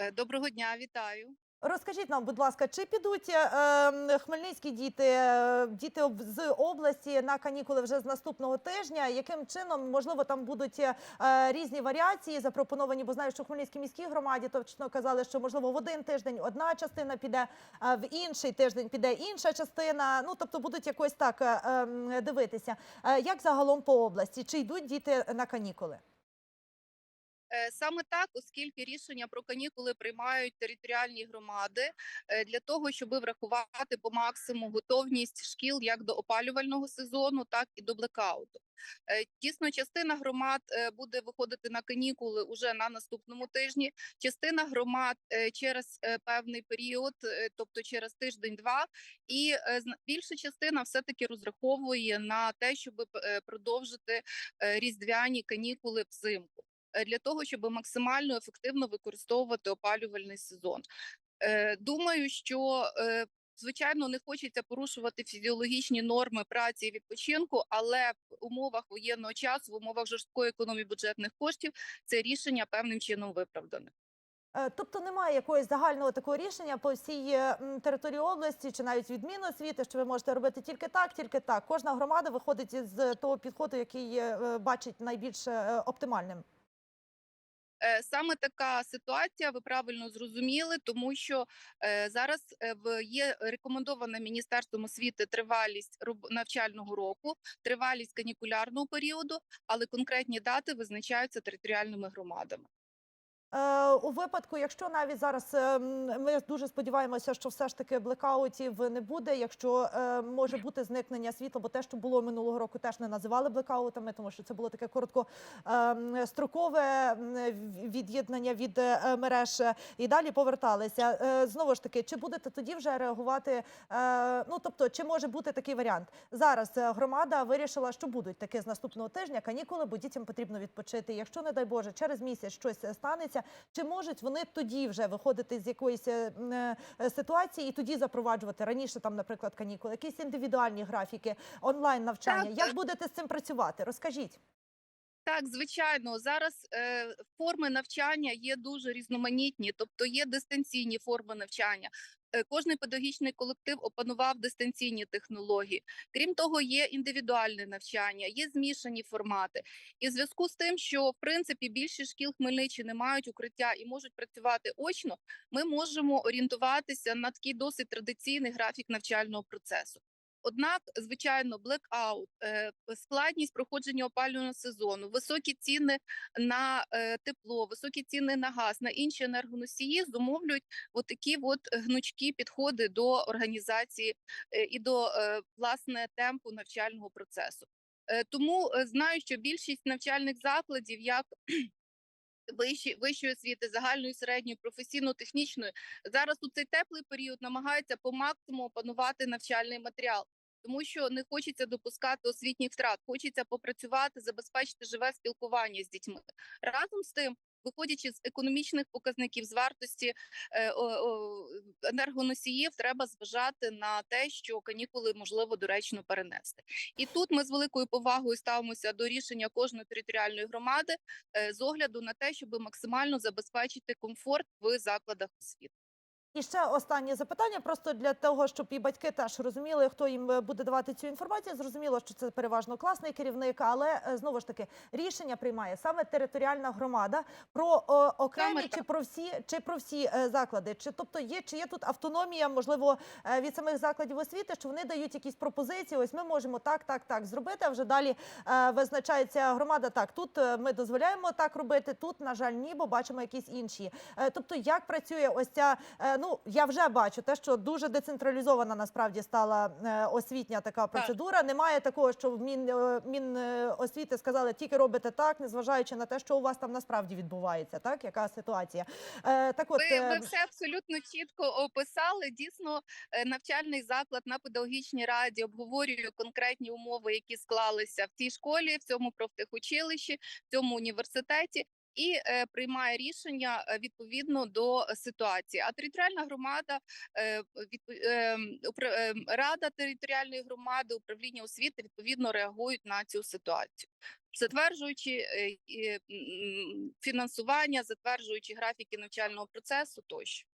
Е, Доброго дня, вітаю. Розкажіть нам, будь ласка, чи підуть е, хмельницькі діти, е, діти з області на канікули вже з наступного тижня? Яким чином можливо там будуть е, різні варіації запропоновані? Бо знаю, що в Хмельницькій міській громаді точно казали, що можливо в один тиждень одна частина піде, а в інший тиждень піде інша частина. Ну тобто будуть якось так е, ем, дивитися. Е, Як загалом по області? Чи йдуть діти на канікули? Е, Саме так, оскільки рішення про канікули приймають територіальні громади е, для того, щоб врахувати по максимуму готовність шкіл як до опалювального сезону, так і до блекауту. Е, Дійсно, частина громад буде виходити на канікули уже на наступному тижні. Частина громад через певний період, тобто через тиждень-два, і більша частина все таки розраховує на те, щоб продовжити різдвяні канікули взимку. Е, Для того щоб максимально ефективно використовувати опалювальний сезон, Е, думаю, що е, звичайно не хочеться порушувати фізіологічні норми праці і відпочинку, але в умовах воєнного часу, в умовах жорсткої економії бюджетних коштів, це рішення певним чином виправдане. Тобто немає якогось загального такого рішення по всій території області чи навіть відміну освіти, що ви можете робити тільки так, тільки так. Кожна громада виходить із того підходу, який бачить найбільш оптимальним. Е, Саме така ситуація, ви правильно зрозуміли, тому що е, зараз е, є рекомендована міністерством освіти тривалість навчального року, тривалість канікулярного періоду, але конкретні дати визначаються територіальними громадами. Е, у випадку, якщо навіть зараз е, ми дуже сподіваємося, що все ж таки блекаутів не буде. Якщо е, може бути зникнення світла, бо те, що було минулого року, теж не називали блекаутами, тому що це було таке короткострокове від'єднання від мереж і далі поверталися. Знову ж таки, чи будете тоді вже реагувати? Ну тобто, чи може бути такий варіант? Зараз громада вирішила, що будуть таки з наступного тижня канікули, бо дітям потрібно відпочити. Якщо, не дай Боже, через місяць щось е, станеться, чи можуть вони тоді вже виходити з якоїсь е, е, ситуації і тоді запроваджувати раніше, там, наприклад, канікули, якісь індивідуальні графіки, онлайн навчання? Так, Як так. будете з цим працювати? Розкажіть. Так, звичайно, зараз е, форми навчання є дуже різноманітні, тобто є дистанційні форми навчання. Е, Кожний педагогічний колектив опанував дистанційні технології. Крім того, є індивідуальне навчання, є змішані формати. І в зв'язку з тим, що в принципі більшість шкіл Хмельниччини мають укриття і можуть працювати очно, ми можемо орієнтуватися на такий досить традиційний графік навчального процесу. Однак, звичайно, блекаут, е, складність проходження опалювального сезону, високі ціни на е, тепло, високі ціни на газ, на інші енергоносії зумовлюють отакі от гнучкі підходи до організації е, і до власне темпу навчального процесу. Тому знаю, що більшість навчальних закладів, як вищі, вищої освіти, загальної, середньої, професійно-технічної, зараз у цей теплий період намагаються по максимуму опанувати навчальний матеріал. Тому що не хочеться допускати освітніх втрат, хочеться попрацювати, забезпечити живе спілкування з дітьми. Разом з тим, виходячи з економічних показників з вартості е, енергоносіїв, треба зважати на те, що канікули можливо доречно перенести. І тут ми з великою повагою ставимося до рішення кожної територіальної громади е, з огляду на те, щоб максимально забезпечити комфорт в закладах освіти. І ще останнє запитання, просто для того, щоб і батьки теж розуміли, хто їм е, буде давати цю інформацію. Зрозуміло, що це переважно класний керівник, але е, знову ж таки рішення приймає саме територіальна громада про о, окремі чи про всі чи про всі е, заклади. Чи тобто є чи є тут автономія, можливо, від самих закладів освіти, що вони дають якісь пропозиції? Ось ми можемо так, так, так зробити. А вже далі е, визначається громада. Так, тут ми дозволяємо так робити. Тут, на жаль, ні, бо бачимо якісь інші. Е, Тобто, як працює ось ця ну я вже бачу те, що дуже децентралізована насправді стала е, освітня така процедура. Немає такого, що в мін, е, Міносвіти сказали, тільки робите так, незважаючи на те, що у вас там насправді відбувається. Так, яка ситуація? Е, Так, от Ви, е, ви все абсолютно чітко описали. Дійсно, навчальний заклад на педагогічній раді обговорює конкретні умови, які склалися в цій школі, в цьому профтехучилищі, в цьому університеті. І е, приймає рішення е, відповідно до ситуації. А територіальна громада, е, е, е, рада територіальної громади, управління освіти відповідно реагують на цю ситуацію. затверджуючи е, фінансування, затверджуючи графіки навчального процесу тощо.